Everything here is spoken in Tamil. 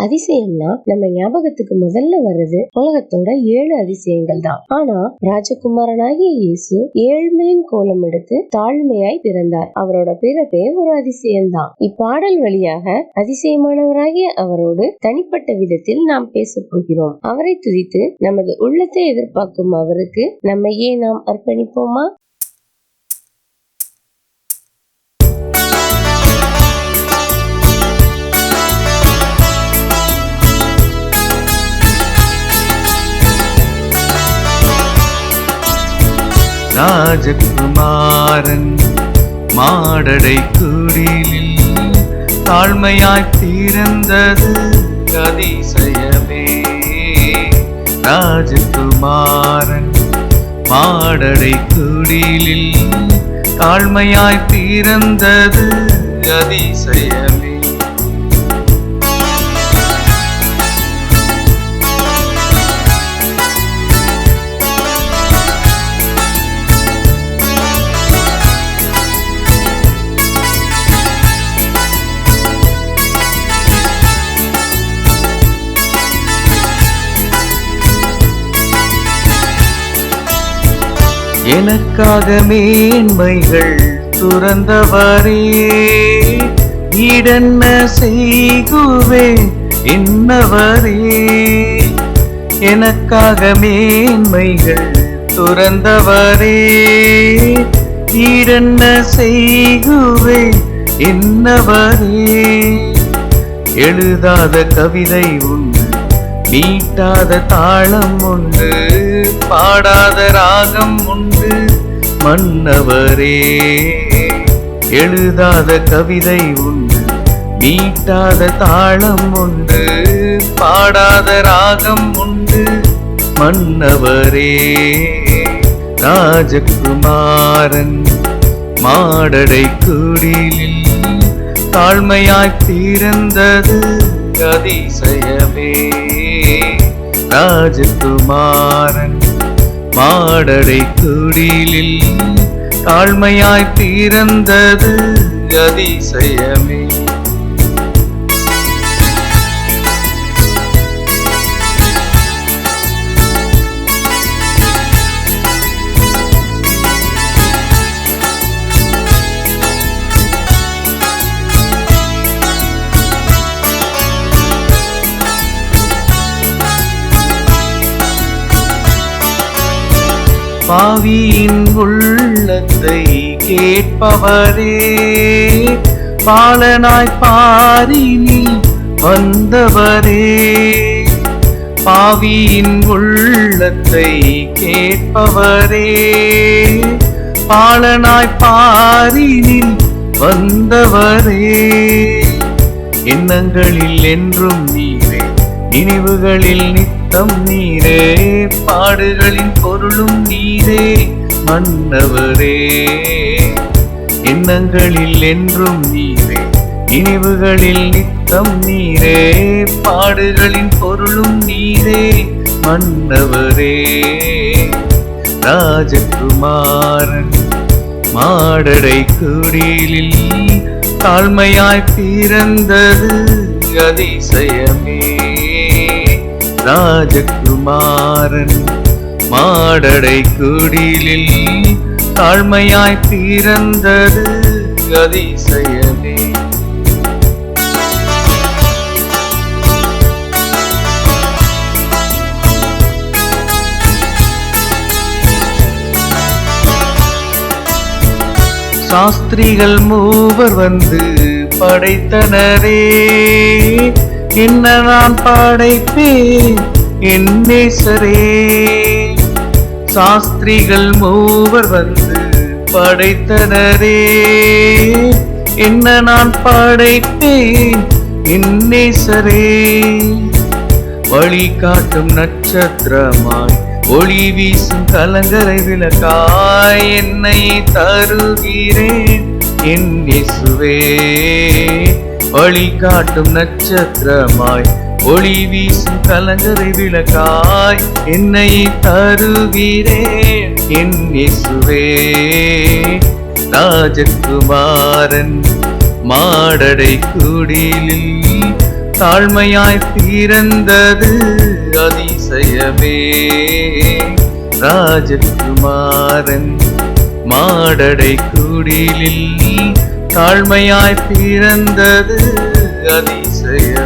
அதிசயம்னா நம்ம ஞாபகத்துக்கு முதல்ல வர்றது உலகத்தோட ஏழு அதிசயங்கள் தான் ஆனா ராஜகுமாரனாகிய இயேசு ஏழ்மையின் கோலம் எடுத்து தாழ்மையாய் பிறந்தார். அவரோட பிறப்பே ஒரு அதிசயம்தான். இப்பாடல் வழியாக அதிசயமானவராகிய அவரோடு தனிப்பட்ட விதத்தில் நாம் பேச போகிறோம். அவரை துதித்து நமது உள்ளத்தை எதிர்பார்க்கும் அவருக்கு நம்மையே நாம் அர்ப்பணிப்போமா? ராஜகுமாரன் மாடடை குடிலில் தாழ்மையாய் தீர்ந்தது அதிசயமே. ராஜகுமாரன் மாடடை குடிலில் தாழ்மையாய் தீர்ந்தது அதிசயமே. எனக்காக மேன்மைகள் துறந்தவரே ஈடென்ன செய்குவே என்னவரே எனக்காக மேன்மைகள் துறந்தவரே ஈடென்ன செய்குவே என்னவரே எழுதாத கவிதை உண்டு மீட்டாத தாளம் உண்டு பாடாத ராகம் உண்டு மன்னவரே. எழுதாத கவிதை உண்டு மீட்டாத தாளம் உண்டு பாடாத ராகம் உண்டு மன்னவரே. ராஜகுமாரன் மாடடை குடிலில் தாழ்மையாய் பிறந்தது அதிசயமே ராஜகுமாரன் மாடடை குடிலில் தாழ்மையாய் பிறந்தது. அதிசயமே பாவியின் உள்ளத்தை கேட்பவரே. பாலனாய் பாரினி வந்தவரே. பாவியின் உள்ளத்தை கேட்பவரே. பாலனாய் பாரினில் வந்தவரே. எண்ணங்களில் என்றும் நீரே நினைவுகளில் நித்தம் நீரே பாடுகளின் பொருளும் நீரே மன்னவரே. எண்ணங்களில் என்றும் நீரே நினைவுகளில் நித்தம் நீரே பாடுகளின் பொருளும் நீரே மன்னவரே. ராஜகுமாரன் மாடடை குடிலில் தாழ்மையாய் பிறந்தது அதிசயமே. ராஜகுமாரன் மாடடை குடிலில் தாழ்மையாய் பிறந்தது அதிசயமே. சாஸ்திரிகள் மூவர் வந்து படைத்தனரே. என்ன நான் படைப்பேன் என் நேசரே சாஸ்திரிகள் மூவர் வந்து படைத்தனரே. என்ன நான் படைப்பேன் என் நேசரே வழிகாட்டும் நட்சத்திரமாய் ஒளி வீசும் கலங்கரை விளக்காய் என்னை தருகிறேன் என் இயேசுவே. வழி காட்டும் நட்சத்திரமாய் ஒளி வீசும் கலங்கரை விளக்காய் என்னை தருகிறேன் என் இயேசுவே. ராஜகுமாரன் மாடடை குடிலில் தாழ்மையாய் பிறந்தது அதிசயமே. ராஜகுமாரன் மாடடை குடிலில் தாழ்மையாய் பிறந்தது அதிசயமே.